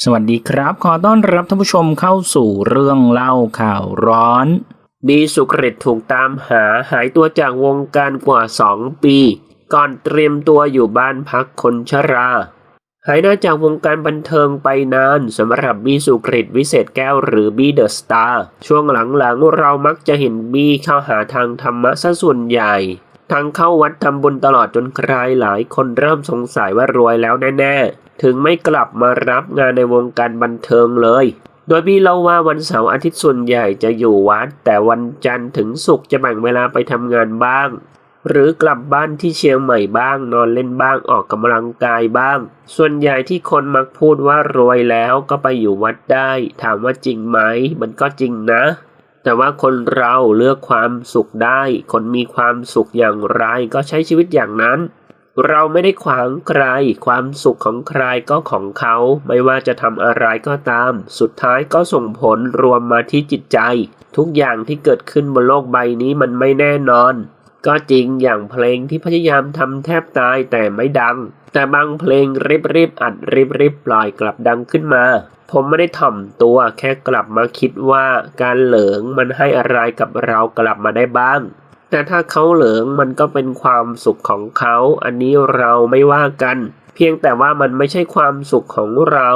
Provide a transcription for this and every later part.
สวัสดีครับ ขอต้อนรับท่านผู้ชมเข้าสู่เรื่องเล่าข่าวร้อน บีสุกริตถูกตามหาหายตัวจากวงการกว่า 2 ปี ก่อนเตรียมตัวอยู่บ้านพักคนชรา หายหน้าจากวงการบันเทิงไปนานสำหรับบีสุกริตวิเศษแก้วหรือบีเดอะสตาร์ช่วงหลังๆเรามักจะเห็นบีเข้าหาทางธรรมะซะส่วนใหญ่ทางเข้าวัดทำบุญตลอดจนใครหลายคนเริ่มสงสัยว่ารวยแล้วแน่ๆ ถึงไม่กลับมารับงานในวงการบันเทิงเลย โดยพี่เล่าว่าวันเสาร์อาทิตย์ส่วนใหญ่จะอยู่วัด แต่วันจันทร์ถึงศุกร์จะแบ่งเวลาไปทำงานบ้าง หรือกลับบ้านที่เชียงใหม่บ้าง นอนเล่นบ้างออกกำลังกายบ้าง ส่วนใหญ่ที่คนมักพูดว่ารวยแล้วก็ไปอยู่วัดได้ ถามว่าจริงไหม มันก็จริงนะแต่ว่าคนเราเลือกความสุขได้ คนมีความสุขอย่างไรก็ใช้ชีวิตอย่างนั้น เราไม่ได้ขวางใคร ความสุขของใครก็ของเขา ไม่ว่าจะทำอะไรก็ตาม สุดท้ายก็ส่งผลรวมมาที่จิตใจ ทุกอย่างที่เกิดขึ้นบนโลกใบนี้มันไม่แน่นอน ก็จริงอย่างเพลงที่พยายามทำแทบตายแต่ไม่ดัง แต่บางเพลงรีบรีบอัดรีบรีบปล่อยกลับดังขึ้นมา ผมไม่ได้ถ่อมตัวแค่กลับมาคิดว่าการเหลิงมันให้อะไรกับเรากลับมาได้บ้าง แต่ถ้าเขาเหลิงมันก็เป็นความสุขของเขา อันนี้เราไม่ว่ากัน เพียงแต่ว่ามันไม่ใช่ความสุขของเรา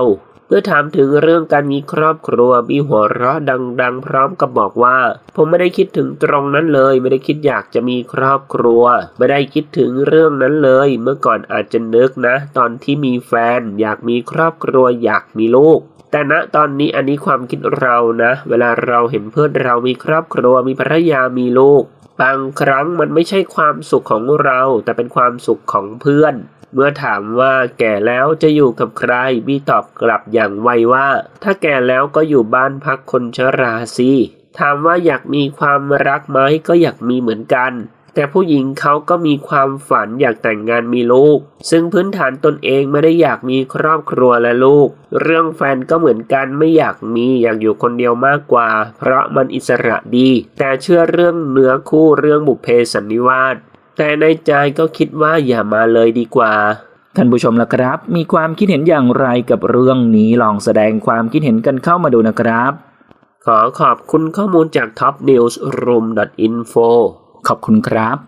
เมื่อถามถึงเรื่องการมีครอบครัวบีหัวเราะดัง ๆ พร้อมกับบอกว่า ผมไม่ได้คิดถึงตรงนั้นเลย ไม่ได้คิดอยากจะมีครอบครัว ไม่ได้คิดถึงเรื่องนั้นเลย เมื่อก่อนอาจจะนึกนะ ตอนที่มีแฟน อยากมีครอบครัวอยากมีลูก แต่ณตอนนี้อันนี้ความคิดเรานะ เวลาเราเห็นเพื่อนเรามีครอบครัวมีภรรยามีลูก บางครั้งมันไม่ใช่ความสุขของเรา แต่เป็นความสุขของเพื่อน เมื่อถามว่าแก่แล้วจะอยู่กับใครบี้ตอบกลับอย่างไวว่า ถ้าแก่แล้วก็อยู่บ้านพักคนชราสิถามว่าอยากมีความรักไหมก็อยากมีเหมือนกัน แต่ผู้หญิงเขาก็มีความฝันอยากแต่งงานมีลูก ซึ่งพื้นฐานตนเองไม่ได้อยากมีครอบครัวและลูก เรื่องแฟนก็เหมือนกันไม่อยากมีอยากอยู่คนเดียวมากกว่า เพราะมันอิสระดี แต่เชื่อเรื่องเนื้อคู่เรื่องบุพเพสันนิวาสแต่ในใจก็คิดว่าอย่ามาเลยดีกว่าท่านผู้ชมละครับ มีความคิดเห็นอย่างไรกับเรื่องนี้ลองแสดงความคิดเห็นกันเข้ามาดูนะครับ ขอขอบคุณข้อมูลจาก topnewsroom.info ขอบคุณครับ